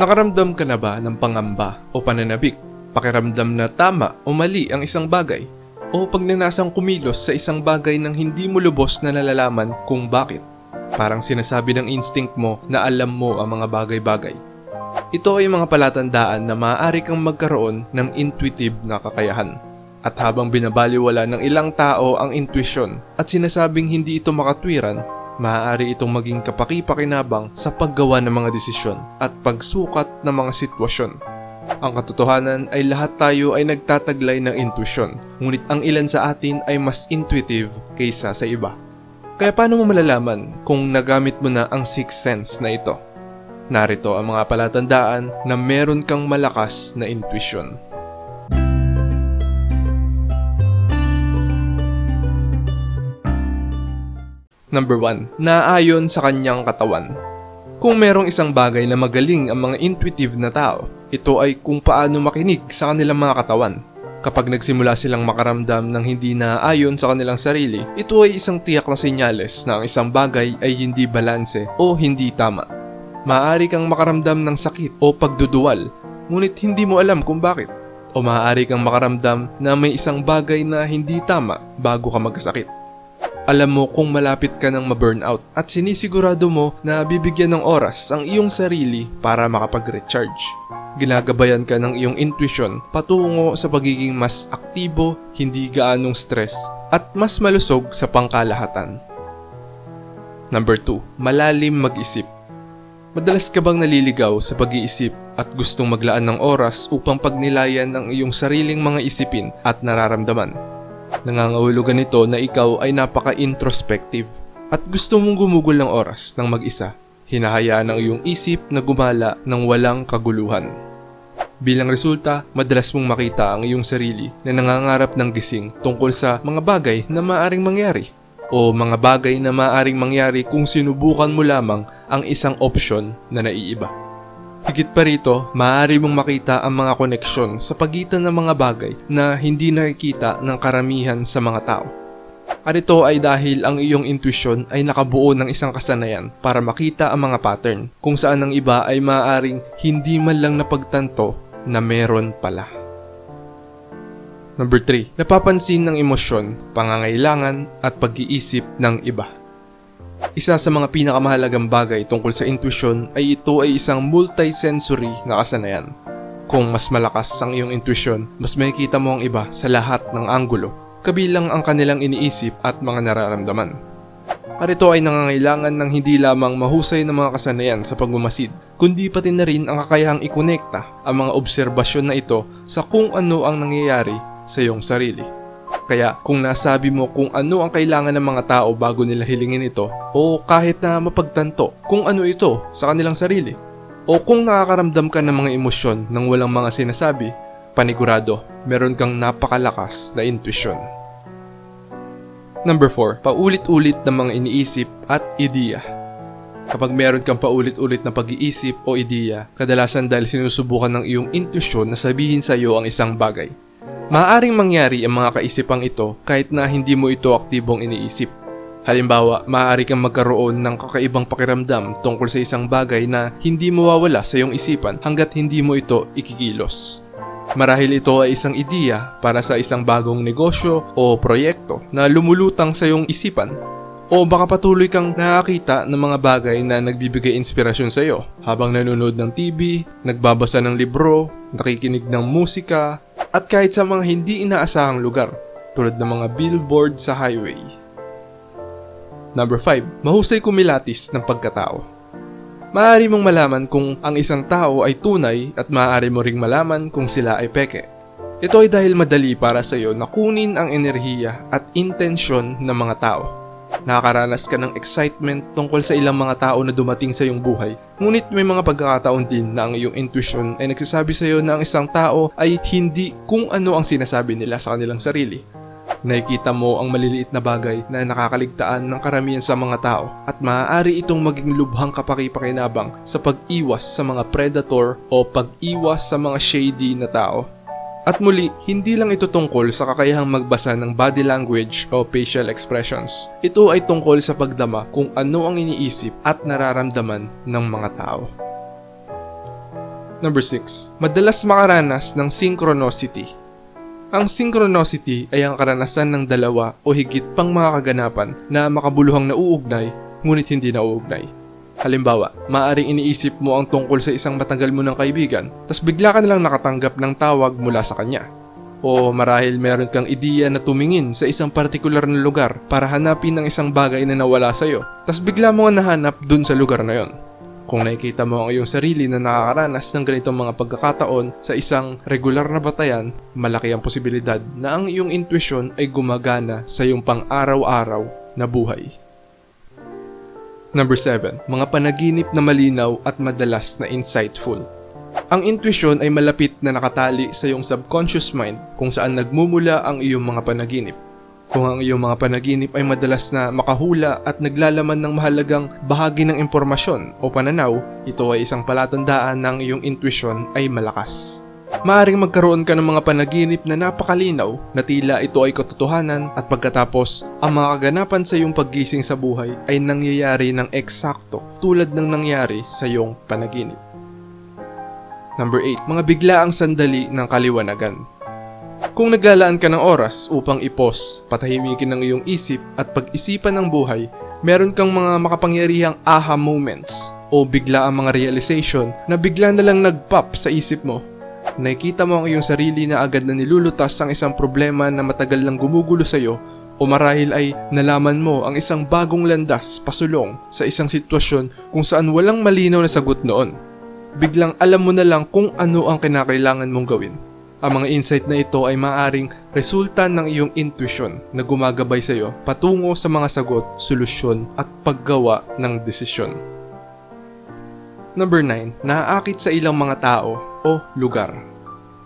Nakaramdam ka na ba ng pangamba o pananabik? Pakiramdam na tama o mali ang isang bagay? O pagnanasang kumilos sa isang bagay nang hindi mo lubos na nalalaman kung bakit? Parang sinasabi ng instinct mo na alam mo ang mga bagay-bagay. Ito ay mga palatandaan na maaari kang magkaroon ng intuitive na kakayahan. At habang binabaliwala ng ilang tao ang intuition at sinasabing hindi ito makatwiran, maaari itong maging kapaki-pakinabang sa paggawa ng mga desisyon at pagsukat ng mga sitwasyon. Ang katotohanan ay lahat tayo ay nagtataglay ng intuition, ngunit ang ilan sa atin ay mas intuitive kaysa sa iba. Kaya paano mo malalaman kung nagamit mo na ang sixth sense na ito? Narito ang mga palatandaan na meron kang malakas na intuition. Number 1. Naayon sa kanyang katawan. Kung merong isang bagay na magaling ang mga intuitive na tao, ito ay kung paano makinig sa kanilang mga katawan. Kapag nagsimula silang makaramdam ng hindi naaayon sa kanilang sarili, ito ay isang tiyak na senyales na ang isang bagay ay hindi balanse o hindi tama. Maaari kang makaramdam ng sakit o pagduduwal, ngunit hindi mo alam kung bakit. O maaari kang makaramdam na may isang bagay na hindi tama bago ka magkasakit alam mo kung malapit ka ng ma-burnout at sinisigurado mo na bibigyan ng oras ang iyong sarili para makapag-recharge. Ginagabayan ka ng iyong intuition patungo sa pagiging mas aktibo, hindi gaanong stress, at mas malusog sa pangkalahatan. Number 2. Malalim mag-isip. Madalas ka bang naliligaw sa pag-iisip at gustong maglaan ng oras upang pagnilayan ang iyong sariling mga isipin at nararamdaman? Nangangahulugan nito na ikaw ay napaka-introspective at gusto mong gumugol ng oras ng mag-isa. Hinahayaan ang iyong isip na gumala ng walang kaguluhan. Bilang resulta, madalas mong makita ang iyong sarili na nangangarap ng gising tungkol sa mga bagay na maaring mangyari o mga bagay na maaring mangyari kung sinubukan mo lamang ang isang opsyon na naiiba. Higit pa rito, maaari mong makita ang mga koneksyon sa pagitan ng mga bagay na hindi nakikita ng karamihan sa mga tao. At ito ay dahil ang iyong intuition ay nakabuo ng isang kasanayan para makita ang mga pattern kung saan ang iba ay maaaring hindi man lang napagtanto na meron pala. Number 3. Napapansin ng emosyon, pangangailangan at pag-iisip ng iba. Isa sa mga pinakamahalagang bagay tungkol sa intuition ay ito ay isang multisensory na kasanayan. Kung mas malakas ang iyong intuition, mas makikita mo ang iba sa lahat ng anggulo, kabilang ang kanilang iniisip at mga nararamdaman. At ito ay nangangailangan ng hindi lamang mahusay na mga kasanayan sa pagmamasid, kundi pati na rin ang kakayahang ikonekta ang mga obserbasyon na ito sa kung ano ang nangyayari sa iyong sarili. Kaya kung nasabi mo kung ano ang kailangan ng mga tao bago nila hilingin ito, o kahit na mapagtanto kung ano ito sa kanilang sarili, o kung nakakaramdam ka ng mga emosyon nang walang mga sinasabi, panigurado, meron kang napakalakas na intuition. Number 4. Paulit-ulit ng mga iniisip at ideya. Kapag meron kang paulit-ulit na pag-iisip o ideya, kadalasan dahil sinusubukan ng iyong intuition na sabihin sa iyo ang isang bagay. Maaaring mangyari ang mga kaisipang ito kahit na hindi mo ito aktibong iniisip. Halimbawa, maaari kang magkaroon ng kakaibang pakiramdam tungkol sa isang bagay na hindi mawawala sa iyong isipan hanggat hindi mo ito ikikilos. Marahil ito ay isang ideya para sa isang bagong negosyo o proyekto na lumulutang sa iyong isipan. O baka patuloy kang nakakita ng mga bagay na nagbibigay inspirasyon sa iyo habang nanonood ng TV, nagbabasa ng libro, nakikinig ng musika, at kahit sa mga hindi inaasahang lugar tulad ng mga billboard sa highway. Number 5. Mahusay kumilatis ng pagkatao. Maaari mong malaman kung ang isang tao ay tunay at maaari mo ring malaman kung sila ay peke. Ito ay dahil madali para sa iyo na kunin ang enerhiya at intensyon ng mga tao. Nakakaranas ka ng excitement tungkol sa ilang mga tao na dumating sa iyong buhay. Ngunit may mga pagkakataon din na ang iyong intuition ay nagsasabi sa iyo na ang isang tao ay hindi kung ano ang sinasabi nila sa kanilang sarili. Nakikita mo ang maliliit na bagay na nakakaligtaan ng karamihan sa mga tao at maaari itong maging lubhang kapaki-pakinabang sa pag-iwas sa mga predator o pag-iwas sa mga shady na tao. At muli, hindi lang ito tungkol sa kakayahang magbasa ng body language o facial expressions. Ito ay tungkol sa pagdama kung ano ang iniisip at nararamdaman ng mga tao. Number 6. Madalas makaranas ng synchronicity. Ang synchronicity ay ang karanasan ng dalawa o higit pang mga kaganapan na makabuluhang nauugnay ngunit hindi nauugnay. Halimbawa, maaring iniisip mo ang tungkol sa isang matagal mo ng kaibigan, tas bigla ka nalang nakatanggap ng tawag mula sa kanya. O marahil meron kang ideya na tumingin sa isang partikular na lugar para hanapin ang isang bagay na nawala sa'yo, tas bigla mo nga nahanap dun sa lugar na yon. Kung nakikita mo ang iyong sarili na nakakaranas ng ganitong mga pagkakataon sa isang regular na batayan, malaki ang posibilidad na ang iyong intuition ay gumagana sa iyong pang-araw-araw na buhay. Number 7. Mga panaginip na malinaw at madalas na insightful. Ang intuition ay malapit na nakatali sa iyong subconscious mind kung saan nagmumula ang iyong mga panaginip. Kung ang iyong mga panaginip ay madalas na makahula at naglalaman ng mahalagang bahagi ng impormasyon o pananaw, ito ay isang palatandaan ng iyong intuition ay malakas. Maaring magkaroon ka ng mga panaginip na napakalinaw na tila ito ay katotohanan at pagkatapos ang mga kaganapan sa iyong paggising sa buhay ay nangyayari ng eksakto tulad ng nangyari sa iyong panaginip. Number 8. Mga biglaang sandali ng kaliwanagan. Kung naglalaan ka ng oras upang ipos, patahimikin ang iyong isip at pag-isipan ng buhay, meron kang mga makapangyarihang aha moments o bigla ang mga realization na bigla na lang nag-pop sa isip mo nakikita mo ang iyong sarili na agad na nilulutas ang isang problema na matagal lang gumugulo sa iyo o marahil ay nalaman mo ang isang bagong landas pasulong sa isang sitwasyon kung saan walang malinaw na sagot noon. Biglang alam mo na lang kung ano ang kinakailangan mong gawin. Ang mga insight na ito ay maaring resulta ng iyong intuition na gumagabay sa iyo patungo sa mga sagot, solusyon at paggawa ng desisyon. Number 9. Naaakit sa ilang mga tao o lugar.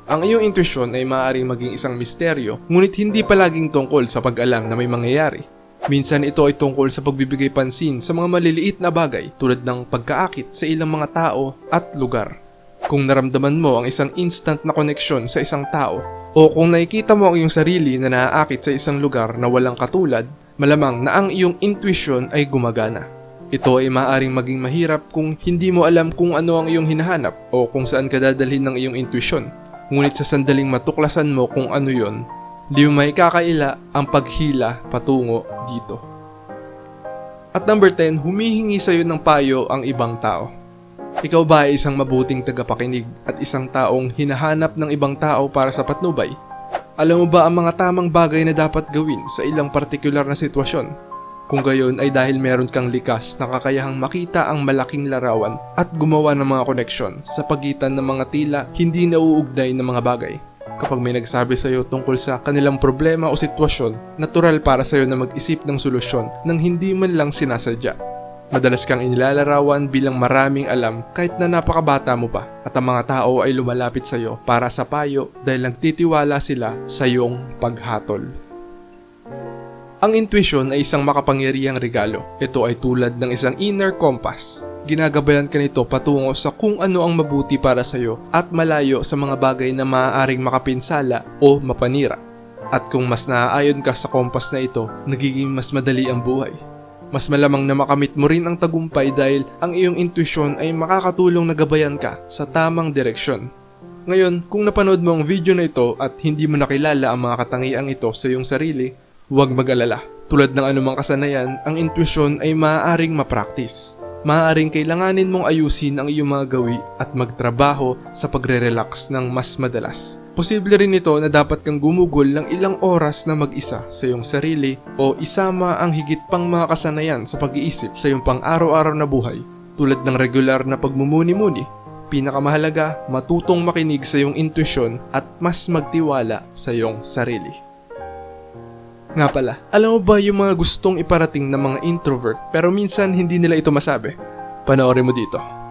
Ang iyong intuition ay maaaring maging isang misteryo, ngunit hindi palaging tungkol sa pag-alam na may mangyayari. Minsan ito ay tungkol sa pagbibigay pansin sa mga maliliit na bagay tulad ng pagkaakit sa ilang mga tao at lugar. Kung naramdaman mo ang isang instant na koneksyon sa isang tao, o kung nakikita mo ang iyong sarili na naaakit sa isang lugar na walang katulad, malamang na ang iyong intuition ay gumagana. Ito ay maaaring maging mahirap kung hindi mo alam kung ano ang iyong hinahanap o kung saan ka dadalhin ng iyong intuition. Ngunit sa sandaling matuklasan mo kung ano yon, di mo may kakaila ang paghila patungo dito. At number 10, humihingi sa iyo ng payo ang ibang tao. Ikaw ba ay isang mabuting tagapakinig at isang taong hinahanap ng ibang tao para sa patnubay? Alam mo ba ang mga tamang bagay na dapat gawin sa ilang partikular na sitwasyon? Kung gayon ay dahil meron kang likas na kakayahang makita ang malaking larawan at gumawa ng mga koneksyon sa pagitan ng mga tila hindi nauugnay na mga bagay. Kapag may nagsabi sa iyo tungkol sa kanilang problema o sitwasyon, natural para sa iyo na mag-isip ng solusyon nang hindi man lang sinasadya. Madalas kang inilalarawan bilang maraming alam kahit na napakabata mo pa at ang mga tao ay lumalapit sa iyo para sa payo dahil nagtitiwala sila sa iyong paghatol. Ang intuition ay isang makapangyarihang regalo. Ito ay tulad ng isang inner compass. Ginagabayan ka nito patungo sa kung ano ang mabuti para sa iyo at malayo sa mga bagay na maaaring makapinsala o mapanira. At kung mas naaayon ka sa kompas na ito, nagiging mas madali ang buhay. Mas malamang na makamit mo rin ang tagumpay dahil ang iyong intuition ay makakatulong na gabayan ka sa tamang direksyon. Ngayon, kung napanood mo ang video na ito at hindi mo nakilala ang mga katangiang ito sa iyong sarili, Huwag mag-alala. Tulad ng anumang kasanayan, ang intuition ay maaaring ma-practice. Maaaring kailanganin mong ayusin ang iyong mga gawi at magtrabaho sa pagre-relax ng mas madalas. Posible rin ito na dapat kang gumugol ng ilang oras na mag-isa sa iyong sarili o isama ang higit pang mga kasanayan sa pag-iisip sa iyong pang-araw-araw na buhay tulad ng regular na pagmumuni-muni. Pinakamahalaga, matutong makinig sa iyong intuition at mas magtiwala sa iyong sarili. Nga pala, alam mo ba yung mga gustong iparating ng mga introvert pero minsan hindi nila ito masabi? Panoorin mo dito.